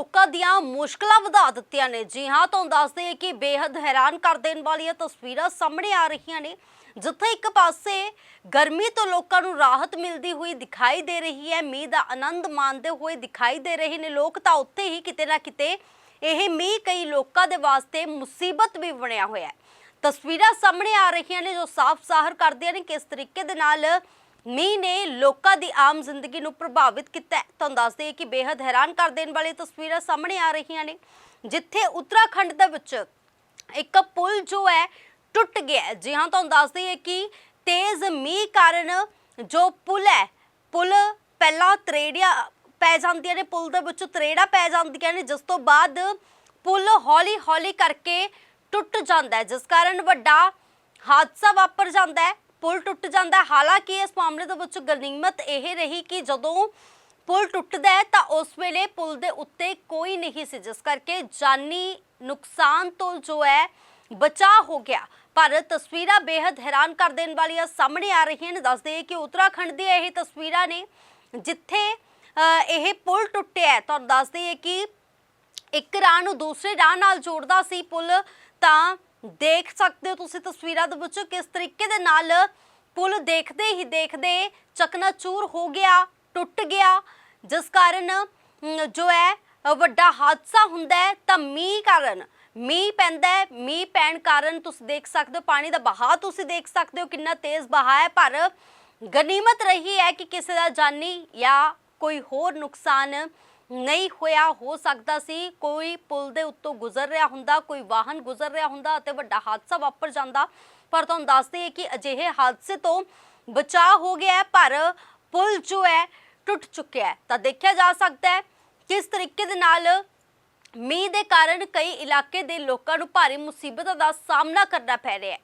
ਲੋਕਾਂ ਦੀਆਂ ਮੁਸ਼ਕਲਾਂ ਵਧਾ ਦਿੱਤੀਆਂ ਨੇ। ਜੀ ਹਾਂ, ਤੁਹਾਨੂੰ ਦੱਸ ਦਈਏ ਕਿ ਬੇहद ਹੈਰਾਨ ਕਰ ਦੇਣ ਵਾਲੀਆਂ ਤਸਵੀਰਾਂ ਸਾਹਮਣੇ ਆ ਰਹੀਆਂ ਨੇ, ਜਿੱਥੇ ਇੱਕ ਪਾਸੇ ਗਰਮੀ ਤੋਂ ਲੋਕਾਂ ਨੂੰ ਰਾਹਤ ਮਿਲਦੀ ਹੋਈ ਦਿਖਾਈ ਦੇ ਰਹੀ ਹੈ, ਮੀਂਹ ਦਾ ਆਨੰਦ ਮਾਣਦੇ ਹੋਏ ਦਿਖਾਈ ਦੇ ਰਹੇ ਨੇ ਲੋਕ, ਤਾਂ ਉੱਥੇ ਹੀ ਕਿਤੇ ਨਾ ਕਿਤੇ ਇਹ ਮੀਂਹ ਕਈ ਲੋਕਾਂ ਦੇ ਵਾਸਤੇ ਮੁਸੀਬਤ ਵੀ ਬਣਿਆ ਹੋਇਆ ਹੈ। ਤਸਵੀਰਾਂ ਸਾਹਮਣੇ ਆ ਰਹੀਆਂ ਨੇ, ਜੋ ਸਾਫ਼ ਜ਼ਾਹਰ ਕਰਦੀਆਂ ਨੇ ਕਿਸ ਤਰੀਕੇ ਦੇ ਨਾਲ ਮੀਂਹ ਨੇ ਲੋਕਾਂ ਦੀ ਆਮ ਜ਼ਿੰਦਗੀ ਨੂੰ ਪ੍ਰਭਾਵਿਤ ਕੀਤਾ ਤੁਹਾਨੂੰ ਦੱਸ ਦਈਏ ਕਿ ਬੇहद ਹੈਰਾਨ ਕਰ ਦੇਣ ਵਾਲੀ ਤਸਵੀਰਾਂ ਸਾਹਮਣੇ ਆ ਰਹੀਆਂ ਨੇ, ਜਿੱਥੇ ਉੱਤਰਾਖੰਡ ਦੇ ਵਿੱਚ ਇੱਕ ਪੁਲ ਜੋ ਹੈ ਟੁੱਟ ਗਿਆ ਜੀ ਹਾਂ, ਤੁਹਾਨੂੰ ਦੱਸ ਦਈਏ ਕਿ ਤੇਜ਼ ਮੀਂਹ ਕਾਰਨ ਜੋ ਪੁਲ ਹੈ, ਪੁਲ ਪਹਿਲਾਂ ਤਰੇੜੀਆਂ ਪੈ ਜਾਂਦੀਆਂ ਨੇ, ਪੁਲ ਦੇ ਵਿੱਚ ਤਰੇੜਾ ਪੈ ਜਾਂਦੀਆਂ ਨੇ, ਜਿਸ ਤੋਂ ਬਾਅਦ ਪੁਲ ਹੌਲੀ ਹੌਲੀ ਕਰਕੇ ਟੁੱਟ ਜਾਂਦਾ ਹੈ, ਜਿਸ ਕਾਰਨ ਵੱਡਾ ਹਾਦਸਾ ਵਾਪਰ ਜਾਂਦਾ ਹੈ। ਪੁਲ ਟੁੱਟ ਜਾਂਦਾ ਹਾਲਾਂਕਿ ਇਸ ਮਾਮਲੇ ਦੇ ਵਿੱਚ ਗਨੀਮਤ ਇਹ ਰਹੀ ਕਿ ਜਦੋਂ ਪੁਲ ਟੁੱਟਦਾ ਹੈ ਤਾਂ ਉਸ ਵੇਲੇ ਪੁਲ ਦੇ ਉੱਤੇ ਕੋਈ ਨਹੀਂ ਸੀ, ਜਿਸ ਕਰਕੇ ਜਾਨੀ ਨੁਕਸਾਨ ਤੋਂ ਜੋ ਹੈ, ਬਚਾਅ ਹੋ ਗਿਆ। ਪਰ ਤਸਵੀਰਾਂ ਬੇहद ਹੈਰਾਨ ਕਰ ਦੇਣ ਵਾਲੀਆਂ ਸਾਹਮਣੇ ਆ ਰਹੀਆਂ ਨੇ। ਦੱਸਦੇ ਹਾਂ ਕਿ ਉੱਤਰਾਖੰਡ ਦੀਆਂ ਇਹ ਤਸਵੀਰਾਂ ਨੇ, ਜਿੱਥੇ ਇਹ ਪੁਲ ਟੁੱਟਿਆ ਤੁਹਾਨੂੰ ਦੱਸਦੇ ਹਾਂ ਕਿ ਇੱਕ ਰਾਹ ਨੂੰ ਦੂਸਰੇ ਰਾਹ ਨਾਲ ਜੋੜਦਾ ਸੀ ਪੁਲ, ਤਾਂ ਦੇਖ ਸਕਦੇ ਹੋ ਤੁਸੀਂ ਤਸਵੀਰਾਂ ਦੇ ਵਿੱਚ ਕਿਸ ਤਰੀਕੇ ਦੇ ਨਾਲ ਪੁਲ ਦੇਖਦੇ ਹੀ ਦੇਖਦੇ ਚਕਨਾਚੂਰ ਹੋ ਗਿਆ, ਟੁੱਟ ਗਿਆ। ਜਿਸ ਕਾਰਨ ਜੋ ਹੈ, ਵੱਡਾ ਹਾਦਸਾ ਹੁੰਦਾ ਹੈ, ਤਾਂ ਮੀਂਹ ਕਾਰਨ, ਮੀਂਹ ਪੈਂਦਾ ਹੈ, ਮੀਂਹ ਪੈਣ ਕਾਰਨ ਤੁਸੀਂ ਦੇਖ ਸਕਦੇ ਹੋ, ਪਾਣੀ ਦਾ ਬਹਾਅ ਤੁਸੀਂ ਦੇਖ ਸਕਦੇ ਹੋ, ਕਿੰਨਾ ਤੇਜ਼ ਬਹਾਅ ਹੈ, ਪਰ ਗਨੀਮਤ ਰਹੀ ਹੈ ਕਿ ਕਿਸੇ ਦਾ ਜਾਨੀ ਜਾਂ ਕੋਈ ਹੋਰ ਨੁਕਸਾਨ ਨਹੀਂ ਹੋਇਆ, ਹੋ ਸਕਦਾ ਸੀ ਕੋਈ ਪੁਲ ਦੇ ਉੱਤੋਂ ਗੁਜ਼ਰ ਰਿਹਾ ਹੁੰਦਾ, ਕੋਈ ਵਾਹਨ ਗੁਜ਼ਰ ਰਿਹਾ ਹੁੰਦਾ ਅਤੇ ਵੱਡਾ ਹਾਦਸਾ ਵਾਪਰ ਜਾਂਦਾ। ਪਰ ਤੁਹਾਨੂੰ ਦੱਸਦੇ ਹਾਂ ਕਿ ਅਜਿਹੇ ਹਾਦਸੇ ਤੋਂ ਬਚਾਅ ਹੋ ਗਿਆ ਪਰ ਪੁਲ ਜੋ ਹੈ, ਟੁੱਟ ਚੁੱਕਿਆ ਹੈ। ਤਾਂ ਦੇਖਿਆ ਜਾ ਸਕਦਾ ਹੈ ਕਿਸ ਤਰੀਕੇ ਦੇ ਨਾਲ ਮੀਂਹ ਦੇ ਕਾਰਨ ਕਈ ਇਲਾਕੇ ਦੇ ਲੋਕਾਂ ਨੂੰ ਭਾਰੀ ਮੁਸੀਬਤਾਂ ਦਾ ਸਾਹਮਣਾ ਕਰਨਾ ਪੈ ਰਿਹਾ ਹੈ।